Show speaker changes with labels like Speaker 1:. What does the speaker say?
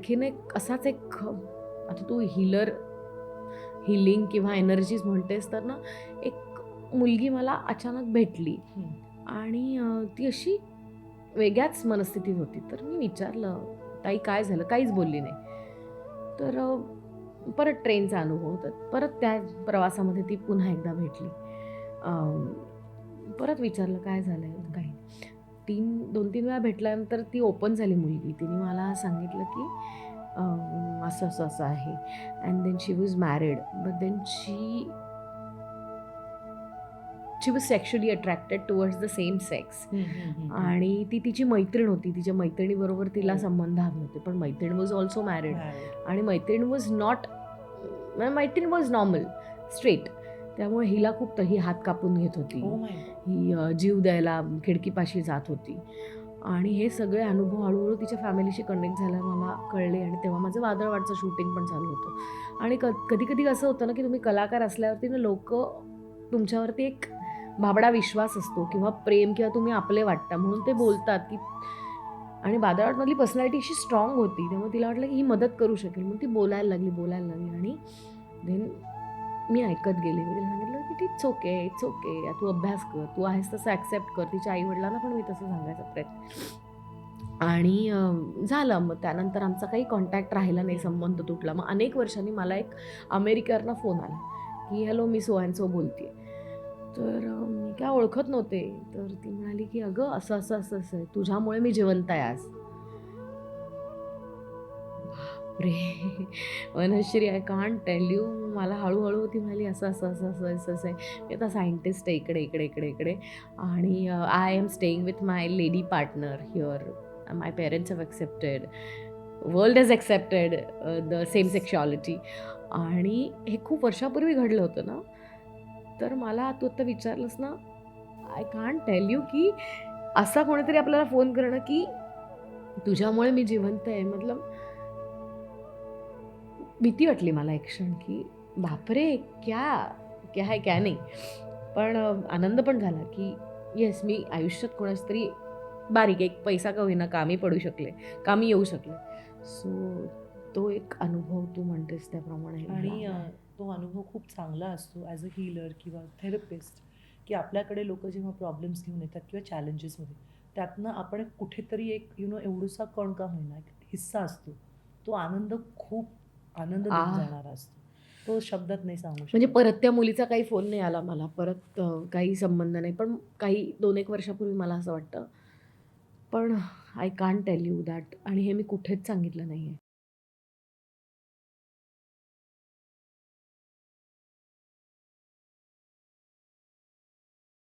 Speaker 1: आणखीन एक असाच एक आता तू हिलर हिलिंग किंवा एनर्जीज म्हणतेस तर ना एक मुलगी मला अचानक भेटली. आणि ती अशी वेगळ्याच मनस्थितीत होती. तर मी विचारलं ताई काय झालं? काहीच बोलली नाही. तर परत ट्रेनचा अनुभव तर परत त्या प्रवासामध्ये ती पुन्हा एकदा भेटली. परत विचारलं काय झालं काही तीन दोन तीन वेळा भेटल्यानंतर ती ओपन झाली मुलगी. तिने मला सांगितलं की असं असं असं आहे. And then she was married but then she she was sexually attracted towards the same sex आणि ती तिची मैत्रीण होती. तिच्या मैत्रिणीबरोबर तिला
Speaker 2: हो.
Speaker 1: संबंध हवे होते. पण मैत्रीण वॉज ऑल्सो मॅरिड आणि मैत्रीण वॉज नॉट मैत्रीण वॉज नॉर्मल स्ट्रेट त्यामुळे हिला खूप त- ही हात कापून घेत होती.
Speaker 2: Oh
Speaker 1: ही जीव द्यायला खिडकीपाशी जात होती. आणि हे सगळे अनुभव हळूहळू तिच्या फॅमिलीशी कनेक्ट झाला मला कळले आणि तेव्हा माझं वादळवाडचं शूटिंग पण चालू होतं. आणि क कधी कधी असं होतं ना की तुम्ही कलाकार असल्यावरती ना लोक तुमच्यावरती एक भाबडा विश्वास असतो किंवा प्रेम किंवा तुम्ही आपले वाटता म्हणून ते बोलतात की आणि बादळाटमधली पर्सनॅलिटी अशी स्ट्रॉंग होती. त्यामुळे तिला वाटलं की ही मदत करू शकेल म्हणून ती बोलायला लागली बोलायला लागली आणि देन मी ऐकत गेले. मी तिला सांगितलं की इट्स ओके इट्स ओके तू अभ्यास कर. तू आहेस तसं ॲक्सेप्ट कर. तिच्या आईवडिलांना पण मी तसं सांगायचा प्रयत्न. आणि झालं. मग त्यानंतर आमचा काही कॉन्टॅक्ट राहिला नाही संबंध तुटला. मग अनेक वर्षांनी मला एक अमेरिकेवरनं फोन आला की हॅलो मी सो अँड सो बोलते तर मी काय ओळखत नव्हते. तर ती म्हणाली की अगं असं असं असं असं आहे. तुझ्यामुळे मी जिवंत आहे आज. बापरे. Vanashree I can tell you मला हळूहळू ती म्हणाली असं असं असं असं असं असं आहे. मी आता सायंटिस्ट आहे इकडे इकडे इकडे इकडे. आणि I am staying with my lady partner here my parents have accepted world is accepted the same sexuality आणि हे खूप वर्षापूर्वी घडलं होतं ना? तर मला तू आत्ता विचारलंस ना आय कान टेल यू की असा कोणीतरी आपल्याला फोन करणं की तुझ्यामुळे मी जिवंत आहे. मतलब भीती वाटली मला एक क्षण की बापरे क्या क्या आहे क्या नाही? पण आनंद पण झाला की येस मी आयुष्यात कोणाच तरी बारीक एक पैसा का होईना कामी पडू शकले कामी येऊ शकले. सो तो एक अनुभव तू म्हणतेस त्याप्रमाणे
Speaker 2: आणि तो अनुभव खूप चांगला असतो ॲज अ हीलर किंवा थेरपिस्ट की आपल्याकडे लोक जेव्हा प्रॉब्लेम्स घेऊन येतात किंवा चॅलेंजेसमध्ये त्यातनं आपण कुठेतरी एक यु नो एवढूसा कण का होईना एक हिस्सा असतो. तो आनंद खूप आनंद देऊन. जाणारा असतो. तो शब्दात नाही सांगू
Speaker 1: म्हणजे. परत त्या मुलीचा काही फोन नाही आला मला परत काही संबंध नाही. पण काही दोन एक वर्षापूर्वी मला असं वाटतं. पण I can't tell you that आणि हे मी कुठेच सांगितलं नाही आहे